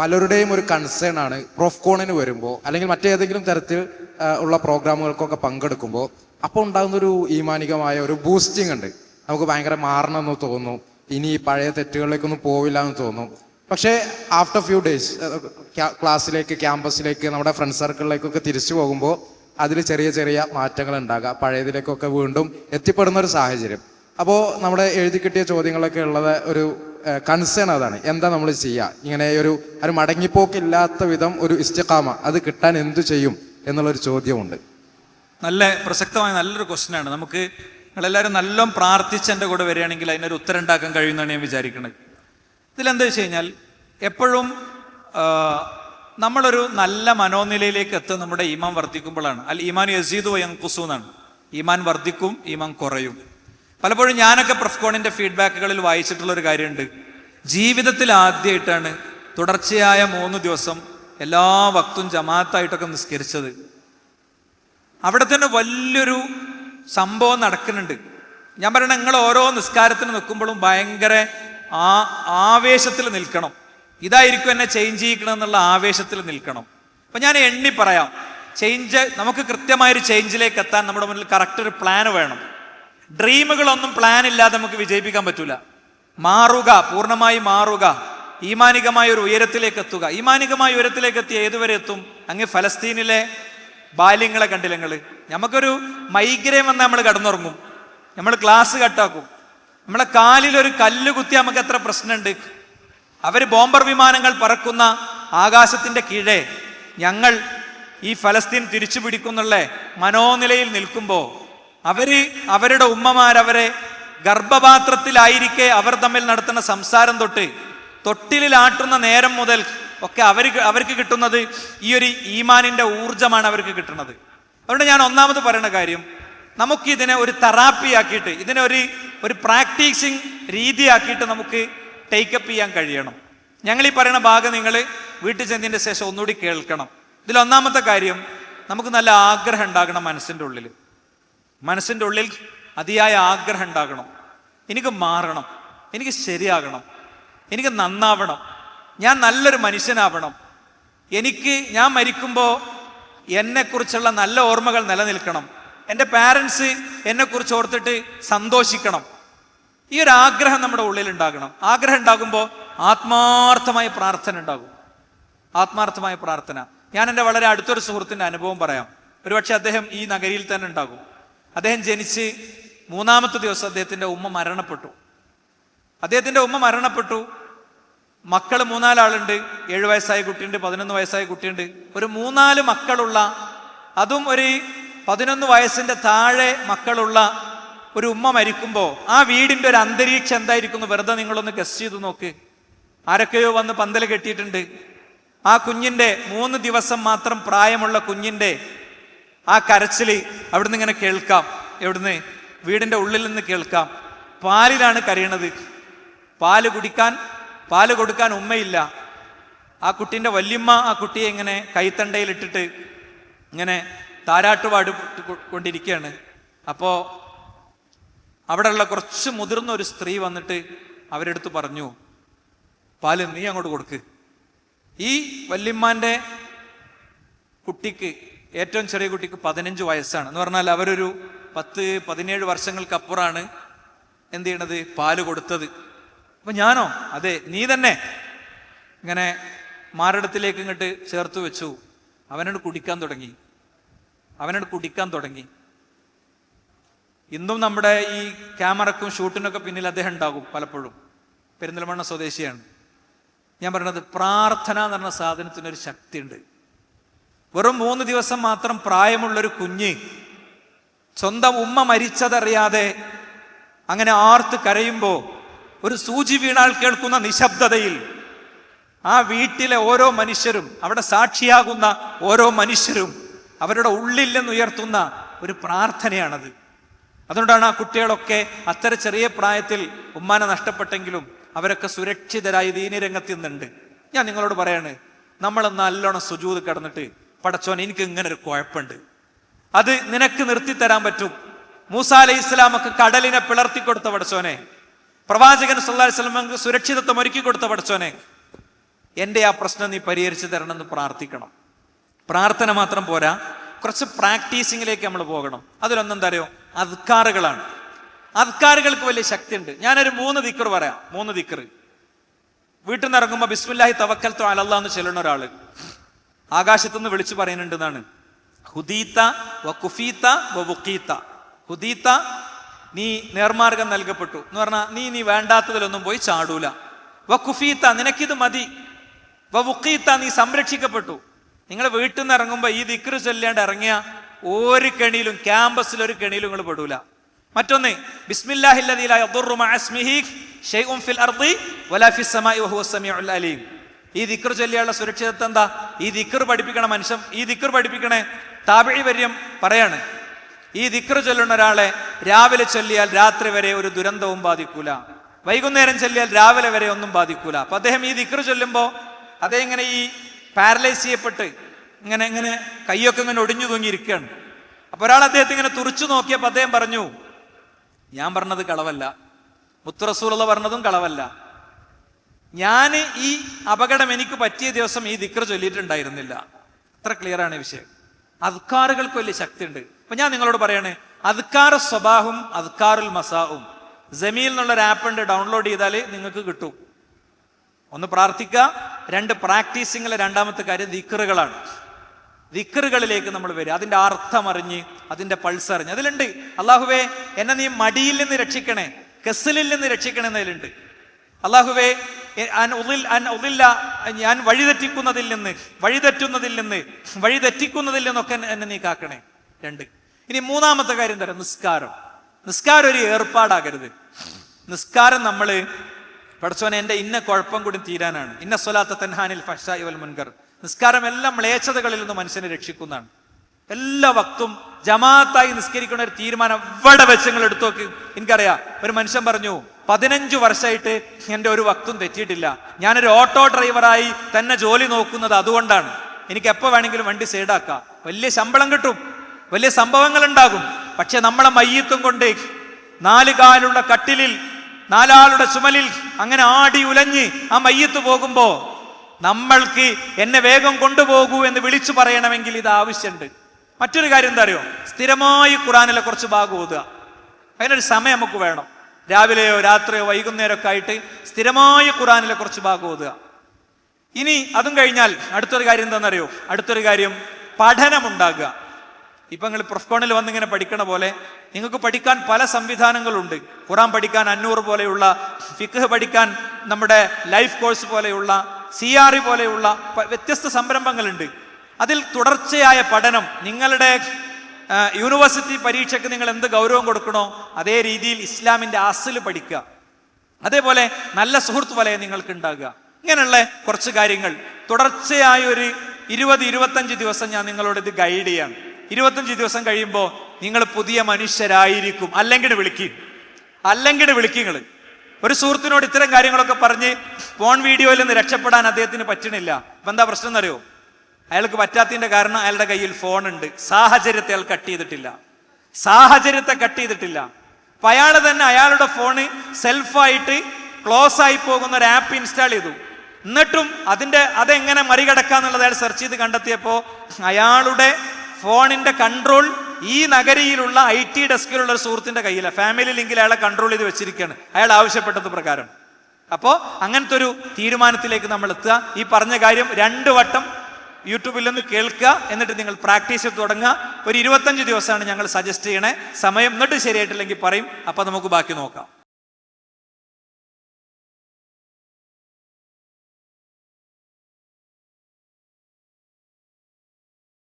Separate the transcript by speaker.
Speaker 1: പലരുടെയും ഒരു കൺസേൺ ആണ്. പ്രോഫ്കോണിന് വരുമ്പോൾ അല്ലെങ്കിൽ മറ്റേതെങ്കിലും തരത്തിൽ ഉള്ള പ്രോഗ്രാമുകൾക്കൊക്കെ പങ്കെടുക്കുമ്പോൾ അപ്പോൾ ഉണ്ടാകുന്ന ഒരു ഈമാനികമായ ഒരു ബൂസ്റ്റിംഗ് ഉണ്ട്. നമുക്ക് ഭയങ്കര മാറണമെന്ന് തോന്നുന്നു. ഇനി പഴയ തെറ്റുകളിലേക്കൊന്നും പോവില്ല എന്ന് തോന്നുന്നു. പക്ഷേ ആഫ്റ്റർ ഫ്യൂ ഡേയ്സ് ക്ലാസ്സിലേക്ക് ക്യാമ്പസിലേക്ക് നമ്മുടെ ഫ്രണ്ട് സർക്കിളിലേക്കൊക്കെ തിരിച്ചു പോകുമ്പോൾ അതിൽ ചെറിയ ചെറിയ മാറ്റങ്ങൾ ഉണ്ടാകുക പഴയതിലേക്കൊക്കെ വീണ്ടും എത്തിപ്പെടുന്ന ഒരു സാഹചര്യം. അപ്പോൾ നമ്മുടെ എഴുതി കിട്ടിയ ചോദ്യങ്ങളൊക്കെ ഉള്ളത് ഒരു കൺസേൺ അതാണ്. എന്താ നമ്മൾ ചെയ്യുക ഇങ്ങനെ ഒരു ഒരു മടങ്ങിപ്പോക്കില്ലാത്ത വിധം ഒരു ഇസ്തിഖാമ അത് കിട്ടാൻ എന്തു ചെയ്യും എന്നുള്ളൊരു ചോദ്യമുണ്ട്.
Speaker 2: നല്ല പ്രസക്തമായ നല്ലൊരു ക്വസ്റ്റ്യൻ ആണ്. നമുക്ക് നിങ്ങളെല്ലാവരും നല്ലോണം പ്രാർത്ഥിച്ച് എന്റെ കൂടെ വരികയാണെങ്കിൽ അതിനൊരു ഉത്തരം ഉണ്ടാക്കാൻ കഴിയുമെന്നാണ് ഞാൻ വിചാരിക്കുന്നത് ഇതിലെന്താ വെച്ച് കഴിഞ്ഞാൽ എപ്പോഴും നമ്മളൊരു നല്ല മനോനിലയിലേക്ക് എത്തുക നമ്മുടെ ഈമാൻ വർദ്ധിക്കുമ്പോഴാണ്. അല്ല ഈമാൻ യസീദു കുസു എന്നാണ്. ഈമാൻ വർദ്ധിക്കും ഈമാൻ കുറയും. പലപ്പോഴും ഞാനൊക്കെ പ്രസ്കോണിന്റെ ഫീഡ്ബാക്കുകളിൽ വായിച്ചിട്ടുള്ള ഒരു കാര്യമുണ്ട്. ജീവിതത്തിൽ ആദ്യമായിട്ടാണ് തുടർച്ചയായ മൂന്ന് ദിവസം എല്ലാ വക്തും ജമാഅത്തായിട്ടൊക്കെ നിസ്കരിച്ചത്. അവിടെ തന്നെ വലിയൊരു സംഭവം നടക്കുന്നുണ്ട്. ഞാൻ പറയണ നിങ്ങൾ ഓരോ നിസ്കാരത്തിന് നിൽക്കുമ്പോഴും ഭയങ്കര ആ ആവേശത്തിൽ നിൽക്കണം. ഇതായിരിക്കും എന്നെ ചേഞ്ച് ചെയ്യിക്കണം എന്നുള്ള ആവേശത്തിൽ നിൽക്കണം. അപ്പൊ ഞാൻ എണ്ണി പറയാം ചേഞ്ച് നമുക്ക് കൃത്യമായൊരു ചേഞ്ചിലേക്ക് എത്താൻ നമ്മുടെ മുന്നിൽ കറക്റ്റ് ഒരു പ്ലാൻ വേണം. ഡ്രീമുകളൊന്നും പ്ലാൻ ഇല്ലാതെ നമുക്ക് വിജയിപ്പിക്കാൻ പറ്റൂല. മാറുക പൂർണമായി മാറുക. ഈമാനികമായ ഒരു ഉയരത്തിലേക്ക് എത്തുക. ഈമാനികമായ ഉയരത്തിലേക്ക് എത്തി ഏതുവരെ എത്തും? അങ്ങ് ഫലസ്തീനിലെ ബാല്യങ്ങളെ കണ്ടില്ല ഞങ്ങൾ നമുക്കൊരു മൈഗ്രേൻ വന്നാൽ നമ്മൾ കടന്നുറങ്ങും. നമ്മൾ ക്ലാസ് കട്ടാക്കും. നമ്മളെ കാലിലൊരു കല്ല് കുത്തി നമുക്ക് എത്ര പ്രശ്നമുണ്ട്? അവർ ബോംബർ വിമാനങ്ങൾ പറക്കുന്ന ആകാശത്തിന്റെ കീഴേ ഞങ്ങൾ ഈ ഫലസ്തീൻ തിരിച്ചു പിടിക്കുന്നുള്ള മനോനിലയിൽ നിൽക്കുമ്പോൾ അവർ അവരുടെ ഉമ്മമാരവരെ ഗർഭപാത്രത്തിലായിരിക്കെ അവർ തമ്മിൽ നടത്തുന്ന സംസാരം തൊട്ട് തൊട്ടിലാട്ടുന്ന നേരം മുതൽ ഒക്കെ അവർ അവർക്ക് കിട്ടുന്നത് ഈ ഒരു ഈമാനിന്റെ ഊർജമാണ് അവർക്ക് കിട്ടുന്നത്. അതുകൊണ്ട് ഞാൻ ഒന്നാമത് പറയുന്ന കാര്യം നമുക്ക് ഇതിനെ ഒരു തെറാപ്പി ആക്കിയിട്ട് ഇതിനെ ഒരു ഒരു പ്രാക്ടീസിങ് രീതിയാക്കിയിട്ട് നമുക്ക് ടേക്കപ്പ് ചെയ്യാൻ കഴിയണം. ഞങ്ങൾ ഈ പറയുന്ന ഭാഗം നിങ്ങൾ വീട്ടിൽ ചെന്നതിന്റെ ശേഷം ഒന്നുകൂടി കേൾക്കണം. ഇതിൽ ഒന്നാമത്തെ കാര്യം നമുക്ക് നല്ല ആഗ്രഹം ഉണ്ടാകണം മനസ്സിന്റെ ഉള്ളിൽ മനസ്സിന്റെ ഉള്ളിൽ അതിയായ ആഗ്രഹം ഉണ്ടാകണം. എനിക്ക് മാറണം. എനിക്ക് ശരിയാകണം. എനിക്ക് നന്നാവണം. ഞാൻ നല്ലൊരു മനുഷ്യനാവണം. എനിക്ക് ഞാൻ മരിക്കുമ്പോൾ എന്നെക്കുറിച്ചുള്ള നല്ല ഓർമ്മകൾ നിലനിൽക്കണം. എന്റെ പാരൻസ് എന്നെക്കുറിച്ച് ഓർത്തിട്ട് സന്തോഷിക്കണം. ഈ ഒരു ആഗ്രഹം നമ്മുടെ ഉള്ളിൽ ഉണ്ടാകണം. ആഗ്രഹം ഉണ്ടാകുമ്പോൾ ആത്മാർത്ഥമായ പ്രാർത്ഥന ഉണ്ടാകും. ആത്മാർത്ഥമായ പ്രാർത്ഥന. ഞാൻ എന്റെ വളരെ അടുത്തൊരു സുഹൃത്തിന്റെ അനുഭവം പറയാം. ഒരുപക്ഷെ അദ്ദേഹം ഈ നഗരിയിൽ തന്നെ ഉണ്ടാകും. അദ്ദേഹം ജനിച്ച് മൂന്നാമത്തെ ദിവസം അദ്ദേഹത്തിന്റെ ഉമ്മ മരണപ്പെട്ടു. അദ്ദേഹത്തിന്റെ ഉമ്മ മരണപ്പെട്ടു. മക്കൾ മൂന്നാലാളുണ്ട്. ഏഴ് വയസ്സായ കുട്ടിയുണ്ട് പതിനൊന്ന് വയസ്സായ കുട്ടിയുണ്ട്. ഒരു മൂന്നാൽ മക്കളുള്ള അതും ഒരു പതിനൊന്ന് വയസ്സിന്റെ താഴെ മക്കളുള്ള ഒരു ഉമ്മ മരിക്കുമ്പോൾ ആ വീടിന്റെ ഒരു അന്തരീക്ഷം എന്തായിരിക്കുന്നു? വെറുതെ നിങ്ങളൊന്ന് ഗസ് ചെയ്ത് നോക്ക്. ആരൊക്കെയോ വന്ന് പന്തൽ കെട്ടിയിട്ടുണ്ട്. ആ കുഞ്ഞിന്റെ മൂന്ന് ദിവസം മാത്രം പ്രായമുള്ള കുഞ്ഞിന്റെ ആ കരച്ചിൽ അവിടുന്ന് ഇങ്ങനെ കേൾക്കാം. എവിടുന്ന്? വീടിന്റെ ഉള്ളിൽ നിന്ന് കേൾക്കാം. പാലിലാണ് കരയണത്. പാൽ കുടിക്കാൻ പാൽ കൊടുക്കാൻ ഉമ്മയില്ല. ആ കുട്ടീന്റെ വല്യമ്മ ആ കുട്ടിയെ ഇങ്ങനെ കൈത്തണ്ടയിലിട്ടിട്ട് ഇങ്ങനെ താരാട്ടുപാട് കൊണ്ടിരിക്കുകയാണ് അപ്പോൾ അവിടെയുള്ള കുറച്ച് മുതിർന്ന ഒരു സ്ത്രീ വന്നിട്ട് അവരെടുത്ത് പറഞ്ഞു പാൽ നീ അങ്ങോട്ട് കൊടുക്ക്. ഈ വല്യമ്മാന്റെ കുട്ടിക്ക് ഏറ്റവും ചെറിയ കുട്ടിക്ക് പതിനഞ്ച് വയസ്സാണ്. എന്ന് പറഞ്ഞാൽ അവരൊരു പത്ത് പതിനേഴ് വർഷങ്ങൾക്കപ്പുറാണ് എന്ത് ചെയ്യണത്? പാൽ കൊടുത്തത്. അപ്പം ഞാനോ? അതെ നീ തന്നെ. ഇങ്ങനെ മാറിടത്തിലേക്ക് ഇങ്ങോട്ട് ചേർത്ത് വെച്ചു. അവനോട് കുടിക്കാൻ തുടങ്ങി. അവനോട് കുടിക്കാൻ തുടങ്ങി. ഇന്നും നമ്മുടെ ഈ ക്യാമറക്കും ഷൂട്ടിനൊക്കെ പിന്നിൽ അദ്ദേഹം ഉണ്ടാകും പലപ്പോഴും. പെരിന്തൽമണ്ണ സ്വദേശിയാണ്. ഞാൻ പറയുന്നത് പ്രാർത്ഥന എന്ന് പറഞ്ഞ സാധനത്തിനൊരു ശക്തിയുണ്ട്. വെറും മൂന്ന് ദിവസം മാത്രം പ്രായമുള്ളൊരു കുഞ്ഞ് സ്വന്തം ഉമ്മ മരിച്ചതറിയാതെ അങ്ങനെ ആർത്ത് കരയുമ്പോൾ ഒരു സൂചി വീണാൽ കേൾക്കുന്ന നിശബ്ദതയിൽ ആ വീട്ടിലെ ഓരോ മനുഷ്യരും അവിടെ സാക്ഷിയാകുന്ന ഓരോ മനുഷ്യരും അവരുടെ ഉള്ളിൽ നിന്നുയർത്തുന്ന ഒരു പ്രാർത്ഥനയാണത്. അതുകൊണ്ടാണ് ആ കുട്ടികളൊക്കെ അത്ര ചെറിയ പ്രായത്തിൽ ഉമ്മാനെ നഷ്ടപ്പെട്ടെങ്കിലും അവരൊക്കെ സുരക്ഷിതരായി ദീനരംഗത്ത് നിന്നുണ്ട്. ഞാൻ നിങ്ങളോട് പറയാണ് നമ്മൾ നല്ലോണം സുജൂത് കിടന്നിട്ട് പടച്ചോൻ എനിക്ക് ഇങ്ങനെ ഒരു കുഴപ്പമുണ്ട്. അത് നിനക്ക് നിർത്തിത്തരാൻ പറ്റും. മൂസ അലൈഹി ഇസ്ലാമൊക്കെ കടലിനെ പിളർത്തി കൊടുത്ത പടച്ചോനെ. പ്രവാചകൻ സല്ലാഹി അലൈഹി വസല്ലമക്ക് സുരക്ഷിതത്വം ഒരുക്കി കൊടുത്ത പടച്ചോനെ. എന്റെ ആ പ്രശ്നം നീ പരിഹരിച്ചു തരണമെന്ന് പ്രാർത്ഥിക്കണം. പ്രാർത്ഥന മാത്രം പോരാ. കുറച്ച് പ്രാക്ടീസിങ്ങിലേക്ക് നമ്മൾ പോകണം. അതിലൊന്നെന്താ അറിയോ? അദ്കാറുകളാണ്. അദ്കാറുകൾക്ക് വലിയ ശക്തിയുണ്ട്. ഞാനൊരു മൂന്ന് ദിക്കർ പറയാം. മൂന്ന് ദിക്കർ വീട്ടിൽ നിന്ന് ഇറങ്ങുമ്പോൾ ബിസ്മില്ലാഹി തവക്കൽ തോ അലല്ലാന്ന് ചെല്ലുന്ന ഒരാൾ. ആകാശത്തുനിന്ന് വിളിച്ചു പറയുന്നുണ്ട് എന്നാണ് ഹുദീത്ത വ കുഫീത്ത വ വുക്കീത്ത ഹുദീത്ത നീ നേർമാർഗം നൽകപ്പെട്ടു. എന്ന് പറഞ്ഞാൽ നീ നീ വേണ്ടാത്തതിലൊന്നും പോയി ചാടൂല. വ കുഫീത്ത നിനക്കിത് മതി. വ വുക്കീത്ത നീ സംരക്ഷിക്കപ്പെട്ടു. നിങ്ങൾ വീട്ടിൽ നിന്ന് ഇറങ്ങുമ്പോൾ ഈ ദിക്റ് ചൊല്ലാണ്ട് ഇറങ്ങിയ ഒരു കെണിയിലും ക്യാമ്പസിൽ ഒരു കെണിയിലും നിങ്ങൾ പെടൂല. മറ്റൊന്ന് ബിസ്മില്ലാഹില്ലദീ ലാ യദുറു മഅസ്മിഹി ഷൈഉൻ ഫിൽ അർദി വലാ ഫിസ് സമീഉൽ അലീം. ഈ ദിക്കർ ചൊല്ലിയുള്ള സുരക്ഷിതത്വം എന്താ? ഈ ദിക്കർ പഠിപ്പിക്കണ മനുഷ്യൻ ഈ ദിക്കർ പഠിപ്പിക്കണേ താപഴി വര്യം പറയാണ്. ഈ ദിക്കർ ചൊല്ലുന്ന ഒരാളെ രാവിലെ ചൊല്ലിയാൽ രാത്രി വരെ ഒരു ദുരന്തവും ബാധിക്കൂല. വൈകുന്നേരം ചൊല്ലിയാൽ രാവിലെ വരെ ഒന്നും ബാധിക്കൂല. അപ്പൊ അദ്ദേഹം ഈ ദിക്കർ ചൊല്ലുമ്പോൾ അദ്ദേഹം ഇങ്ങനെ ഈ പാരലൈസ് ചെയ്യപ്പെട്ട് ഇങ്ങനെ ഇങ്ങനെ കൈയൊക്കെ ഇങ്ങനെ ഒടിഞ്ഞു തൂങ്ങിയിരിക്കുകയാണ്. അപ്പൊ ഒരാൾ അദ്ദേഹത്തെ ഇങ്ങനെ തുറച്ചു നോക്കിയപ്പോൾ അദ്ദേഹം പറഞ്ഞു ഞാൻ പറഞ്ഞത് കളവല്ല. മുത്തുറസൂലുള്ള പറഞ്ഞതും കളവല്ല. ഞാൻ ഈ അപകടം എനിക്ക് പറ്റിയ ദിവസം ഈ ദിക്ര ചൊല്ലിയിട്ടുണ്ടായിരുന്നില്ല. അത്ര ക്ലിയർ ആണ് ഈ വിഷയം. അത്കാറുകൾക്ക് വലിയ ശക്തി ഉണ്ട് അപ്പൊ ഞാൻ നിങ്ങളോട് പറയണേ അദ്കാർ സ്വഭാവം അദ്കാറുൽ മസാവും ജമീൽ എന്നുള്ള ഒരു ആപ്പ് ഉണ്ട് ഡൗൺലോഡ് ചെയ്താൽ നിങ്ങൾക്ക് കിട്ടും. ഒന്ന് പ്രാർത്ഥിക്കുക രണ്ട് പ്രാക്ടീസിങ്ങിലെ രണ്ടാമത്തെ കാര്യം ദിക്കറുകളാണ് ദിക്കറുകളിലേക്ക് നമ്മൾ വരിക. അതിന്റെ അർത്ഥം അറിഞ്ഞ് അതിന്റെ പൾസ് അറിഞ്ഞ്. അതിലുണ്ട് അള്ളാഹുവേ എന്നെ നീ മടിയിൽ നിന്ന് രക്ഷിക്കണേ കെസലിൽ നിന്ന് രക്ഷിക്കണേ എന്നതിലുണ്ട്. അള്ളാഹുവേ ഞാൻ വഴിതെറ്റിക്കുന്നതിൽ നിന്ന് വഴിതെറ്റുന്നതിൽ നിന്ന് വഴിതെറ്റിക്കുന്നതിൽ നിന്നൊക്കെ എന്നെ- നീ കാക്കണേ. രണ്ട്. ഇനി മൂന്നാമത്തെ കാര്യം തരാം നിസ്കാരം. നിസ്കാരം ഒരു ഏർപ്പാടാകരുത്. നിസ്കാരം നമ്മൾ പഠിച്ചോനെ എന്റെ ഇന്ന കുഴപ്പം കൂടി തീരാനാണ്. ഇന്ന സ്വലാത്ത തൻഹാനിൽ ഫഷായി വൽ മുൻകർ. നിസ്കാരം എല്ലാം മ്ലേച്ഛതകളിൽ നിന്ന് മനുഷ്യനെ രക്ഷിക്കുന്നതാണ്. എല്ലാ വക്തും ജമാഅത്തായി നിസ്കരിക്കുന്ന ഒരു തീരുമാനം എവിടെ വെച്ച് നിങ്ങൾ എടുത്തു നോക്ക്? എനിക്കറിയാം. ഒരു മനുഷ്യൻ പറഞ്ഞു പതിനഞ്ചു വർഷമായിട്ട് എന്റെ ഒരു വക്തും തെറ്റിയിട്ടില്ല. ഞാനൊരു ഓട്ടോ ഡ്രൈവറായി തന്നെ ജോലി നോക്കുന്നത് അതുകൊണ്ടാണ്. എനിക്ക് എപ്പോ വേണമെങ്കിലും വണ്ടി സൈഡാക്കാം വലിയ ശമ്പളം കിട്ടും. വലിയ സംഭവങ്ങൾ ഉണ്ടാകും. പക്ഷെ നമ്മളെ മയ്യത്തും കൊണ്ട് നാല് കാലുള്ള കട്ടിലിൽ നാലാളുടെ ചുമലിൽ അങ്ങനെ ആടി ഉലഞ്ഞ് ആ മയ്യത്ത് പോകുമ്പോൾ നമ്മൾക്ക് എന്നെ വേഗം കൊണ്ടുപോകൂ എന്ന് വിളിച്ചു പറയണമെങ്കിൽ ഇത് ആവശ്യമുണ്ട്. മറ്റൊരു കാര്യം എന്താ അറിയോ? സ്ഥിരമായി ഖുറാനിലെ കുറച്ച് ഭാഗം ഓതുക. അതിനൊരു സമയം നമുക്ക് വേണം. രാവിലെയോ രാത്രിയോ വൈകുന്നേരം ഒക്കെ ആയിട്ട് സ്ഥിരമായി ഖുറാനിലെ കുറച്ച് ഭാഗം ഓതുക. ഇനി അതും കഴിഞ്ഞാൽ അടുത്തൊരു കാര്യം എന്താണെന്നറിയോ? അടുത്തൊരു കാര്യം പഠനമുണ്ടാകുക ഇപ്പൊ നിങ്ങൾ പ്രൊഫ്കോണിൽ വന്നിങ്ങനെ പഠിക്കണ പോലെ നിങ്ങൾക്ക് പഠിക്കാൻ പല സംവിധാനങ്ങളുണ്ട്. ഖുറാൻ പഠിക്കാൻ അന്നൂറ് പോലെയുള്ള ഫിഖ് പഠിക്കാൻ നമ്മുടെ ലൈഫ് കോഴ്സ് പോലെയുള്ള സി ആർ പോലെയുള്ള വ്യത്യസ്ത സംരംഭങ്ങളുണ്ട്. അതിൽ തുടർച്ചയായ പഠനം നിങ്ങളുടെ യൂണിവേഴ്സിറ്റി പരീക്ഷയ്ക്ക് നിങ്ങൾ എന്ത് ഗൗരവം കൊടുക്കണോ അതേ രീതിയിൽ ഇസ്ലാമിന്റെ അസിൽ പഠിക്കുക. അതേപോലെ നല്ല സുഹൃത്ത് വലയം നിങ്ങൾക്ക് ഉണ്ടാകുക ഇങ്ങനെയുള്ള കുറച്ച് കാര്യങ്ങൾ. തുടർച്ചയായ ഒരു ഇരുപത് ഇരുപത്തഞ്ച് ദിവസം ഞാൻ നിങ്ങളോട് ഇത് ഗൈഡ് ചെയ്യാം ഇരുപത്തഞ്ച് ദിവസം കഴിയുമ്പോൾ നിങ്ങൾ പുതിയ മനുഷ്യരായിരിക്കും. അല്ലെങ്കിൽ വിളിക്കും. അല്ലെങ്കിൽ വിളിക്കുങ്ങൾ ഒരു സുഹൃത്തിനോട് ഇത്തരം കാര്യങ്ങളൊക്കെ പറഞ്ഞ് ഫോൺ വീഡിയോയിൽ നിന്ന് രക്ഷപ്പെടാൻ അദ്ദേഹത്തിന് പറ്റണില്ല. അപ്പം എന്താ പ്രശ്നം എന്നറിയോ? അയാൾക്ക് പറ്റാത്തതിന്റെ കാരണം അയാളുടെ കയ്യിൽ ഫോൺ ഉണ്ട്. സാഹചര്യത്തെ അയാൾ കട്ട് ചെയ്തിട്ടില്ല. സാഹചര്യത്തെ കട്ട് ചെയ്തിട്ടില്ല. അപ്പൊ അയാൾ തന്നെ അയാളുടെ ഫോണ് സെൽഫായിട്ട് ക്ലോസ് ആയി പോകുന്ന ഒരു ആപ്പ് ഇൻസ്റ്റാൾ ചെയ്തു. എന്നിട്ടും അതിന്റെ അതെങ്ങനെ മറികടക്കാന്നുള്ളത് അയാൾ സെർച്ച് ചെയ്ത് കണ്ടെത്തിയപ്പോ അയാളുടെ ഫോണിന്റെ കൺട്രോൾ ഈ നഗരിയിലുള്ള ഐ ടി ഡെസ്കിലുള്ള ഒരു സുഹൃത്തിന്റെ കയ്യിലാണ് ഫാമിലി ലിങ്കിൽ അയാളെ കൺട്രോൾ ചെയ്ത് വെച്ചിരിക്കുകയാണ് അയാൾ ആവശ്യപ്പെട്ടത് പ്രകാരം. അപ്പോൾ അങ്ങനത്തെ ഒരു തീരുമാനത്തിലേക്ക് നമ്മൾ എത്തുക. ഈ പറഞ്ഞ കാര്യം രണ്ട് വട്ടം യൂട്യൂബിൽ നിന്ന് കേൾക്കുക എന്നിട്ട് നിങ്ങൾ പ്രാക്ടീസ് ചെയ്ത് തുടങ്ങുക. ഒരു ഇരുപത്തഞ്ച് ദിവസമാണ് ഞങ്ങൾ സജസ്റ്റ് ചെയ്യണേ. സമയം എന്നിട്ട് ശരിയായിട്ടില്ലെങ്കിൽ പറയും. അപ്പോൾ നമുക്ക് ബാക്കി നോക്കാം.